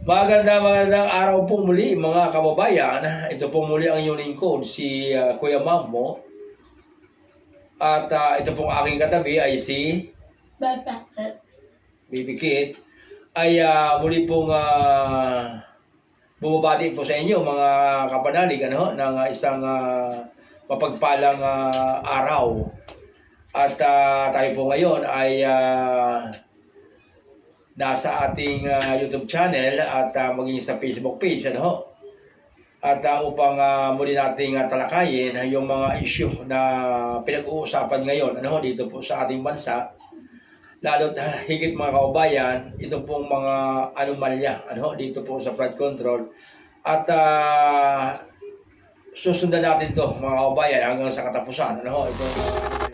Maganda magandang araw po muli mga kababayan. Ito po muli ang inyong lingkod, si ah, Kuya Mammo. At ah, ito pong aking katabi ay si Bakit? Baby Kit. Ay ah, muli pong uh, bumabati po sa inyo mga kapanalig ano, ng isang ah, mapagpalang ah, araw. At ah, tayo po ngayon ay ah, nasa ating ah, YouTube channel at ah, maging sa Facebook page ano ho. At ah, upang ah, muli nating ah, talakayin yung mga issue na pinag-uusapan ngayon ano ho, dito po sa ating bansa. Lalo higit mga kaubayan, ito pong mga anomalya ano ho, dito po sa flood control. At ah, susundan natin to mga kaubayan hanggang sa katapusan. Ano ho, ito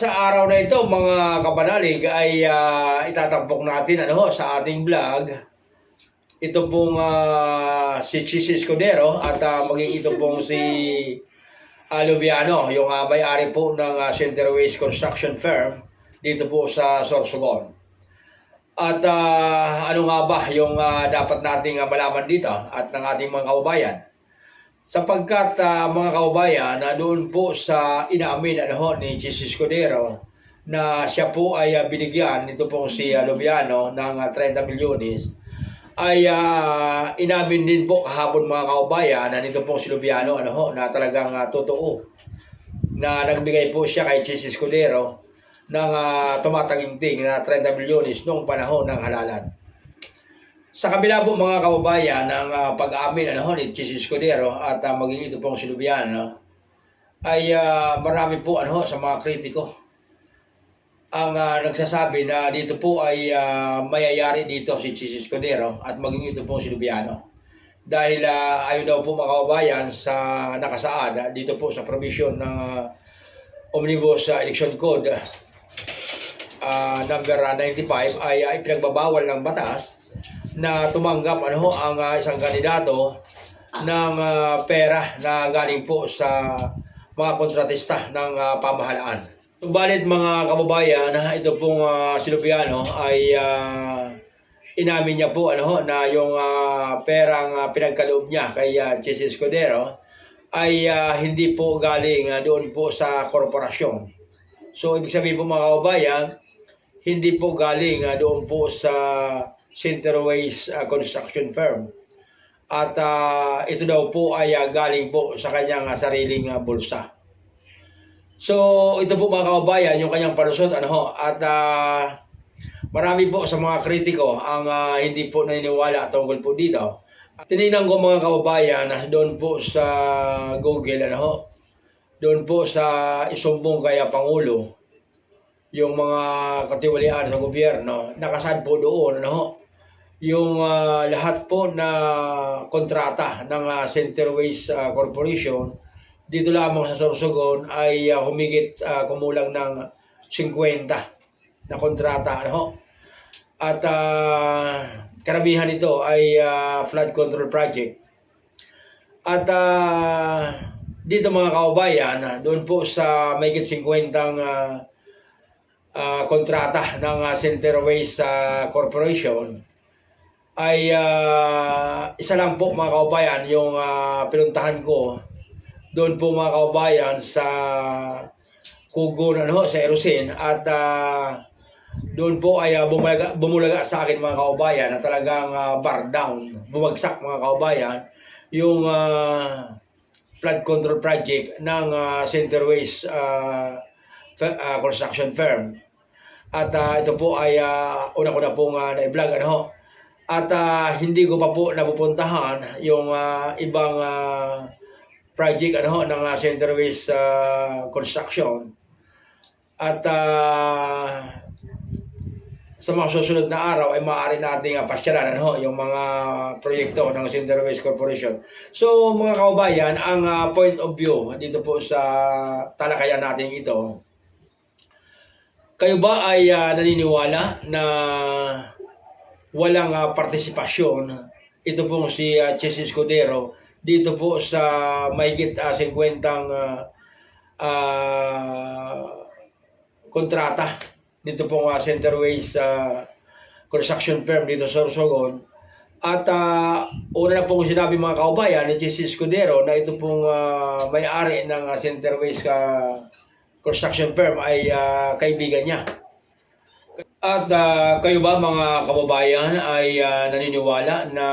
sa araw na ito, mga kapanalig, ay ah, itatampok natin ano, ho, sa ating vlog. Ito pong ah, si Chisi Escudero at ah, maging ito pong si Aluviano, yung ah, may-ari po ng ah, Centerways Construction Firm dito po sa Sorsogon. At ah, ano nga ba yung ah, dapat nating ah, malaman dito at ng ating mga kababayan? Sapagkat ah, mga kaubayan, na doon po sa inamin ano, ho, ni Jesus Escudero na siya po ay ah, binigyan nito po si uh, Lubiano ng ah, 30 milyones ay ah, inamin din po kahapon mga kaubayan na nito po si Lubiano ano ho, na talagang ah, totoo na nagbigay po siya kay Jesus Escudero ng uh, tumataginting na 30 milyones noong panahon ng halalan. Sa kabila po mga kababayan ng ah, pag-amin ano, ni Jesus Escudero at ah, maging ito pong si Lubiano ay ah, marami po ano, sa mga kritiko ang ah, nagsasabi na dito po ay ah, mayayari dito si Jesus Escudero at maging ito pong si Lubiano. Dahil uh, ayaw daw po mga kababayan sa nakasaad ah, dito po sa provision ng ah, Omnibus ah, Election Code ah, number ah, 95 ay ay pinagbabawal ng batas na tumanggap ano ang ah, isang kandidato ng ah, pera na galing po sa mga kontratista ng ah, pamahalaan. Subalit mga kababayan, ito pong uh, si Lupiano ay ah, inamin niya po ano na yung ah, perang ah, pinagkaloob niya kay uh, Chis Escudero ay ah, hindi po galing ah, doon po sa korporasyon. So ibig sabihin po mga kababayan, hindi po galing ah, doon po sa Centerways ah, Construction Firm. At ah, ito daw po ay ah, galing po sa kanyang ah, sariling ah, bulsa. So, ito po mga kababayan, yung kanyang palusot, ano ho, at ah, marami po sa mga kritiko ang ah, hindi po naniniwala tungkol po dito. Tinignan ko mga kababayan na doon po sa Google, ano ho, doon po sa isumbong kaya Pangulo, yung mga katiwalian sa gobyerno, nakasad po doon, ano yung ah, lahat po na kontrata ng ah, Centerways ah, Corporation dito lamang sa Sorsogon ay ah, humigit ah, kumulang ng 50 na kontrata ano. At ah, karamihan nito ay ah, flood control project. At ah, dito mga kaubayan, doon po sa mahigit 50 ang ah, ah, kontrata ng ah, Centerways ah, Corporation ay ah, isa lang po mga kaubayan yung ah, pinuntahan ko doon po mga kaubayan sa Kugon ano, sa Erosin at ah, doon po ay ah, bumulaga, bumulaga sa akin mga kaubayan na talagang ah, bar down, bumagsak mga kaubayan yung ah, flood control project ng ah, Centerways fe- ah, construction firm. At ah, ito po ay ah, una ko na pong uh, na-vlog ano. At ah, hindi ko pa po napupuntahan yung ah, ibang ah, project ano ng uh, Centerways ah, Construction. At ah, sa mga susunod na araw ay maaari nating uh, pasyalan ano, yung mga proyekto ng Centerways Corporation. So mga kaubayan, ang ah, point of view dito po sa talakayan natin ito, kayo ba ay ah, naniniwala na walang ah, partisipasyon ito pong si uh, Chess Escudero dito po sa mahigit uh, 50 uh, uh, kontrata dito pong uh, Centerways uh, construction firm dito sa Sorsogon. At uh, una na pong sinabi mga kaubayan ni Chis Escudero na ito pong uh, may-ari ng uh, Centerways uh, construction firm ay uh, kaibigan niya. At ah, kayo ba mga kababayan ay ah, naniniwala na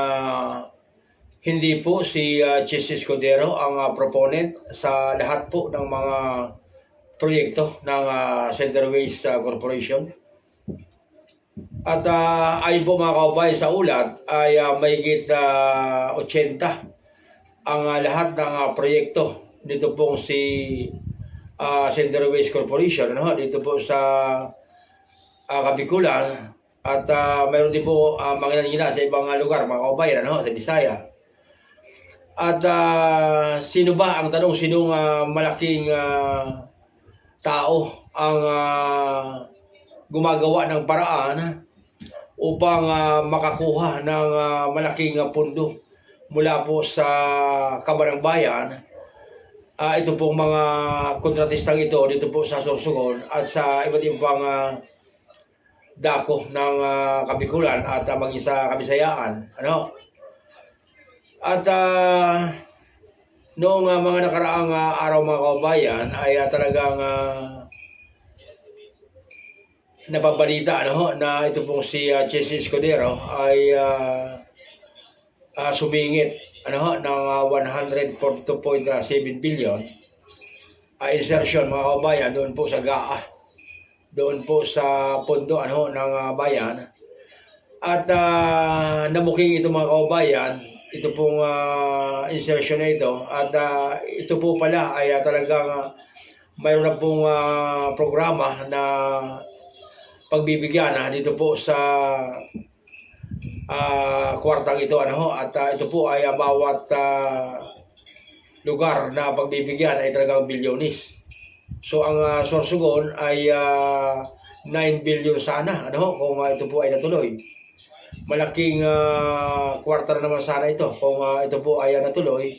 hindi po si uh, Chis Escudero ang ah, proponent sa lahat po ng mga proyekto ng ah, Centerways ah, Corporation? At uh, ayon po mga kababayan sa ulat ay uh, mahigit ah, 80 ang ah, lahat ng ah, proyekto dito pong si uh, Centerways Corporation ano, dito po sa uh, Kabikulan at uh, mayroon din po uh, mga nangina sa ibang uh, lugar, mga kabayan, ano, sa Bisaya. At ah, sino ba, ang tanong, sinong ah, malaking ah, tao ang ah, gumagawa ng paraan upang ah, makakuha ng ah, malaking ah, pundo mula po sa Kabanang Bayan. Ah, ito pong mga kontratistang ito dito po sa Sorsogon at sa iba't ibang ah, dako ng ah, Kabikulan at uh, maging sa Kabisayaan. Ano? At ah, noong ah, mga nakaraang ah, araw mga kaubayan ay ah, talagang uh, napabalita ano, na ito pong si uh, Chessy Escudero ay ah, ah, sumingit ano, ng ah, 142.7 billion uh, insertion mga kaubayan doon po sa GAA doon po sa pondo ano ng ah, bayan. At uh, nabuking ito mga kaubayan, ito pong ah, insertion na ito. At ah, ito po pala ay ah, talagang ah, mayroon na pong ah, programa na pagbibigyan ah, dito po sa ah, kwartang ito ano at ah, ito po ay ah, bawat ah, lugar na pagbibigyan ay talagang bilyonis. So ang uh, Sorsogon ay ah, 9 billion sana ano kung ah, ito po ay natuloy. Malaking uh, kwarta na naman sana ito kung ah, ito po ay ah, natuloy.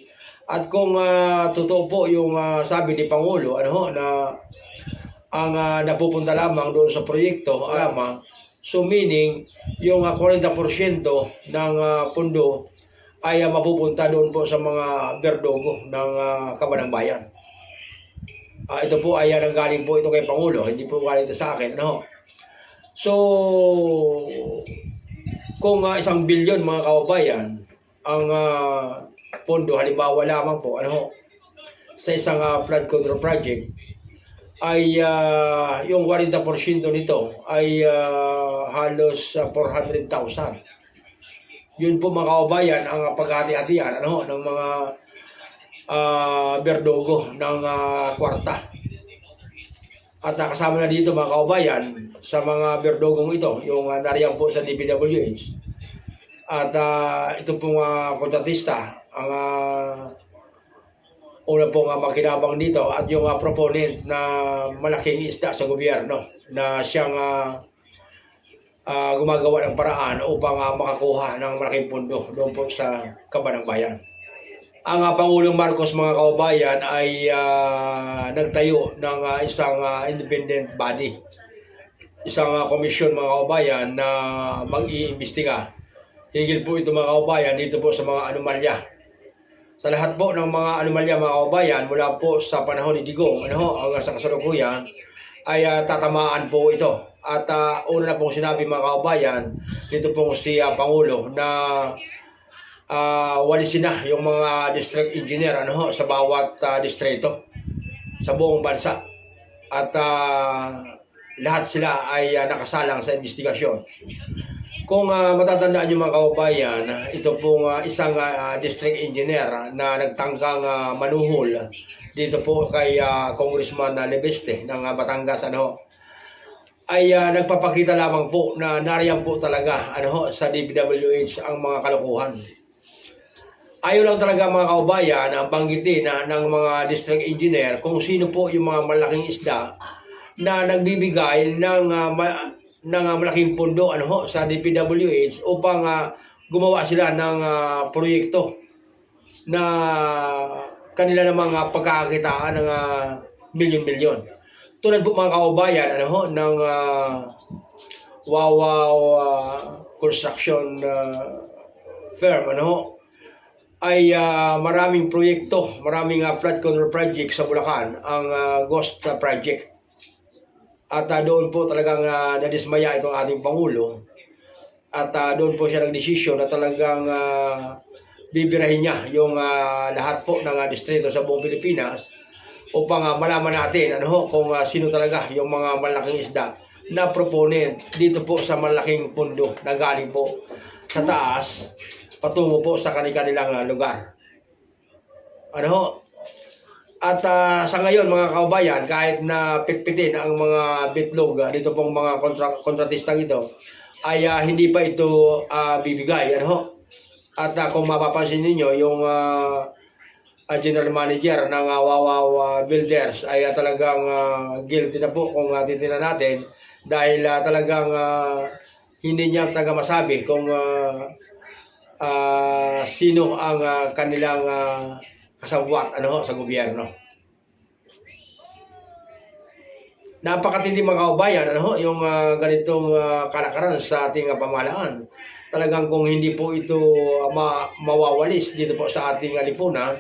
At kung ah, totoo po yung ah, sabi ni Pangulo ano ho, na ang ah, napupunta lamang doon sa proyekto lamang so meaning yung ah, 40% ng ah, pundo ay ah, mapupunta doon po sa mga berdogo ng uh, Kabanang Bayan. Ah, ito po ay uh, nanggaling po ito kay Pangulo, hindi po galing ito sa akin. Ano? So, kung ah, isang bilyon mga kababayan, ang ah, pondo, halimbawa lamang po, ano, sa isang ah, flood control project, ay ah, yung 40% nito ay ah, halos ah, 400,000. Yun po mga kababayan ang paghati-hatian ano, ng mga ah, berdogo ng ah, kwarta. At ah, kasama na dito mga kaubayan sa mga berdogong ito, yung uh, nariyan po sa DPWH. At ah, ito pong uh, kontratista, ang uh, una pong uh, makinabang dito at yung uh, proponent na malaking isda sa gobyerno na siyang uh, uh, gumagawa ng paraan upang uh, makakuha ng malaking pundo doon po sa Kabanang Bayan. Ang uh, Pangulong Marcos mga kaubayan ay uh, nagtayo ng uh, isang uh, independent body. Isang uh, komisyon mga kaubayan na mag-iimbestiga. Higil po ito mga kaubayan dito po sa mga anomalya. Sa lahat po ng mga anomalya mga kaubayan mula po sa panahon ni Digong ano, ho, hanggang sa kasalukuyan ay uh, tatamaan po ito. At uh, una na pong sinabi mga kaubayan dito pong si uh, Pangulo na uh, walisin na yung mga district engineer ano ho, sa bawat uh, distrito sa buong bansa at uh, lahat sila ay uh, nakasalang sa investigasyon. Kung uh, matatandaan niyo mga kababayan, ito pong uh, isang uh, district engineer na nagtangkang uh, manuhol dito po kay uh, Congressman Lebeste ng uh, Batangas ano ay uh, nagpapakita lamang po na nariyan po talaga ano sa DPWH ang mga kalokohan. Ayaw lang talaga mga kaubayan ang banggitin na ng mga district engineer kung sino po yung mga malaking isda na nagbibigay ng uh, ma- ng uh, malaking pundo ano ho, sa DPWH upang uh, gumawa sila ng uh, proyekto na kanila namang uh, pagkakakitaan ng uh, milyon-milyon. tulad po mga kaubayan, ano ho, ng uh, Wawaw ah, Construction ah, Firm, ano ho, ay ah, maraming proyekto, maraming ah, flood control project sa Bulacan, ang ah, Ghost ah, Project. At ah, doon po talagang uh, nadismaya itong ating Pangulo. At ah, doon po siya nagdesisyon na talagang ah, bibirahin niya yung ah, lahat po ng ah, distrito sa buong Pilipinas upang ah, malaman natin ano ho, kung ah, sino talaga yung mga malaking isda na proponent dito po sa malaking pundo na galing po sa taas patungo po sa kanilang ah, lugar. Ano ho? At ah, sa ngayon mga kaubayan, kahit na pitpitin ang mga bitlog ah, dito pong mga kontra- kontratistang ito, ay ah, hindi pa ito ah, bibigay. Ano ho? At ah, kung mapapansin ninyo, yung ah, general manager ng uh, Wawaw Builders ay ah, talagang ah, guilty na po kung uh, titignan natin dahil ah, talagang ah, hindi niya talaga masabi kung ah, ah, sino ang ah, kanilang uh, kasabwat ano, sa gobyerno. Napakatindi mga kaubayan, ano, yung ah, ganitong ah, kalakaran sa ating ah, pamahalaan. Talagang kung hindi po ito ah, ma- mawawalis dito po sa ating ah, lipunan,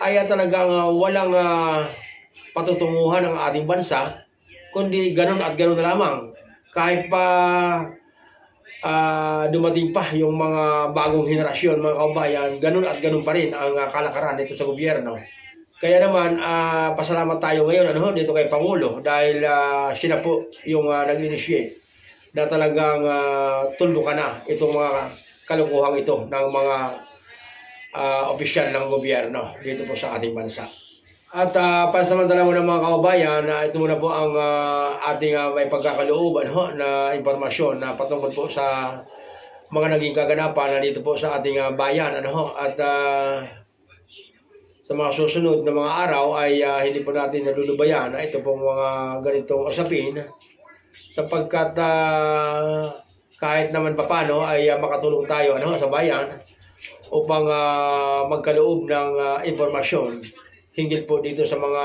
ay ah, talagang ah, walang ah, patutunguhan ng ating bansa, kundi ganun at ganun na lamang. Kahit pa ah, dumating pa yung mga bagong henerasyon, mga kaubayan, ganun at ganun pa rin ang ah, kalakaran dito sa gobyerno. Kaya naman, ah, pasalamat tayo ngayon ano, dito kay Pangulo dahil ah, siya po yung ah, nag-initiate na talagang uh, tuldukan na itong mga kalukuhang ito ng mga ah, opisyal ng gobyerno dito po sa ating bansa. At uh, pansamantala mo ng mga kababayan, na ito muna po ang ah, ating ah, may pagkakalooban ho, na impormasyon na patungkol po sa mga naging kaganapan na dito po sa ating ah, bayan. Ano ho? At ah, sa mga susunod na mga araw ay ah, hindi po natin nalulubayan na ito pong mga ganitong usapin sapagkat ah, kahit naman papano ay ah, makatulong tayo ano, sa bayan upang ah, magkaloob ng ah, impormasyon hinggil po dito sa mga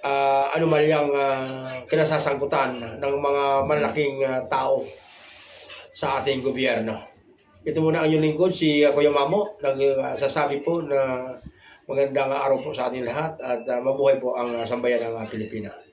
uh, anumalyang ah, kinasasangkutan ng mga malalaking ah, tao sa ating gobyerno. Ito muna ang inyong lingkod, si uh, Kuya Mamo, nagsasabi po na magandang araw po sa ating lahat at ah, mabuhay po ang ah, sambayan ng ah, Pilipinas.